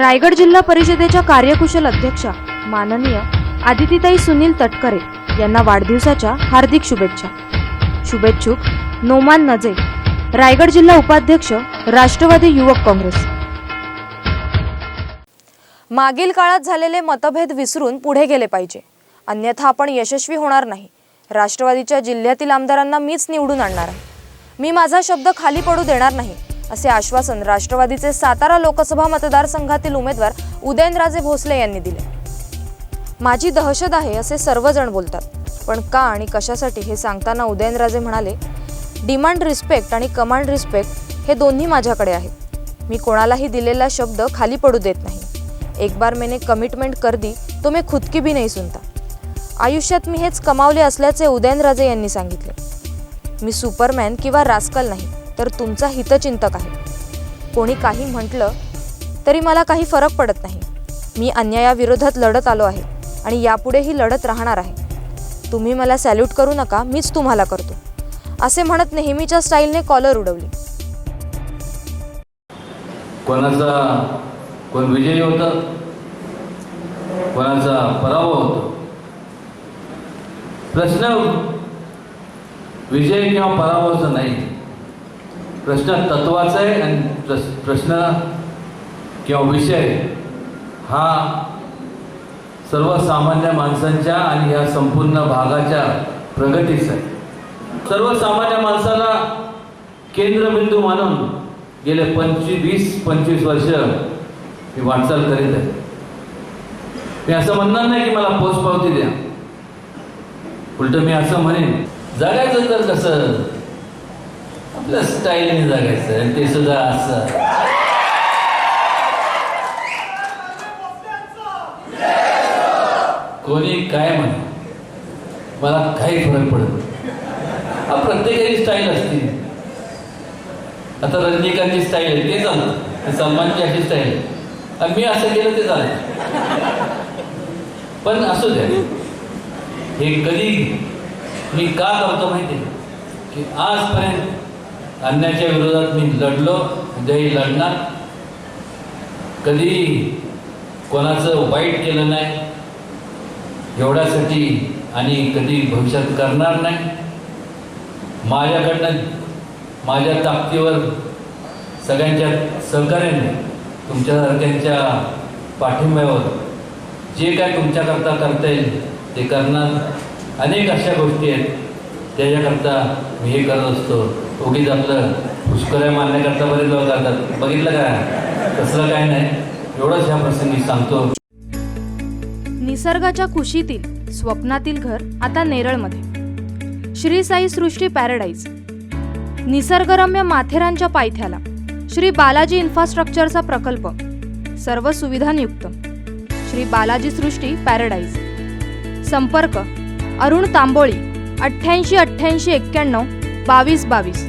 रायगड जिल्हा परिषदेच्या कार्यकुशल अध्यक्षा माननीय आदितीताई सुनील तटकरे यांना वाढदिवसाच्या हार्दिक शुभेच्छा. शुभेच्छुक नोमान नजे रायगड जिल्हा उपाध्यक्ष राष्ट्रवादी युवक काँग्रेस. मागील काळात झालेले मतभेद विसरून पुढे गेले पाहिजे. अन्यथा आपण यशस्वी होणार नाही. राष्ट्रवादीच्या जिल्ह्यातील आमदारांना मीच निवडून आणणार आहे. मी माझा शब्द खाली पडू देणार नाही. असे आश्वासन राष्ट्रवादीचे सातारा लोकसभा मतदारसंघातील उमेदवार उदयनराजे भोसले यांनी दिले. माझी दहशत आहे असे सर्वजण बोलतात. पण का आणि कशासाठी? हे सांगताना उदयनराजे म्हणाले डिमांड रिस्पेक्ट आणि कमांड रिस्पेक्ट हे दोन्ही माझ्याकडे आहेत. मी कोणालाही दिलेला शब्द खाली पडू देत नाही. एक बार मैंने कमिटमेंट कर दी तो मी खुदकी भी सुनता. आयुष्यात मी हेच कमावले असल्याचे उदयनराजे यांनी सांगितले. मी सुपरमॅन किंवा रास्कल नाही. तर तुमचा हितचिंतक आहे. कोणी काही म्हटलं तरी मला काही फरक पडत नाही. मी अन्यायाविरोधात लढत आलो आहे आणि यापुढेही लढत राहणार आहे. तुम्ही मला सॅल्यूट करू नका मीच तुम्हाला करतो. असे म्हणत नेहमीच्या स्टाईलने कॉलर उडवली. कोणाचा कोण विजयी होतं? कोणाचा पराभव होतो? प्रश्न विजय किंवा पराभवाचा नाही. प्रश्न तत्वाचा आहे आणि प्रश्न किंवा विषय हा सर्वसामान्य माणसांच्या आणि या संपूर्ण भागाच्या प्रगतीचा आहे. सर्वसामान्य माणसाला केंद्रबिंदू मानून गेले पंचवीस वीस पंचवीस वर्ष मी वाटचाल करीत आहे. मी असं म्हणणार नाही की मला पोच पावती द्या. उलट मी असं म्हणेन जगायचं तर कसं? आपल्या स्टाईलने जगायचं आणि ते सुद्धा असं. कोणी काय म्हण? मला काही फरक पडत हा प्रत्येकाची स्टाईल असते. आता रजनीकांतची स्टाईल आहे ते चालतं सलमानची अशी स्टाईल आहे. आणि मी असं केलं ते चालतं पण असू द्या. हे कधी मी का करतो माहिती आहे? की आजपर्यंत अन्याच्या विरोधात मी लढलो उद्याही लढणार. कधी कोणाचं वाईट केलं नाही एवढ्यासाठी आणि कधी भविष्यात करणार नाही. माझ्याकडनं माझ्या ताकदीवर सगळ्यांच्या सहकार्याने तुमच्यासारख्यांच्या पाठिंब्यावर जे काय तुमच्याकरता करता येईल ते करणार. अनेक अशा गोष्टी आहेत त्याच्याकरता मी हे करत असतो. उगीच आपलं पुष्कळ्या मारण्याकरता बरेच लोक करतात. बघितलं काय तसलं काय नाही. एवढंच ह्या प्रसंगी सांगतो. निसर्गाच्या कुशीतील स्वप्नातील घर आता नेरळमध्ये. श्री साई सृष्टी पॅराडाईज. निसर्गरम्य माथेरानच्या पायथ्याला श्री बालाजी इन्फ्रास्ट्रक्चरचा प्रकल्प. सर्व सुविधांयुक्त श्री बालाजी सृष्टी पॅराडाईज. संपर्क अरुण तांबोळी अठ्ठ्याऐंशी अठ्ठ्याऐंशी एक्क्याण्णव बावीस बावीस.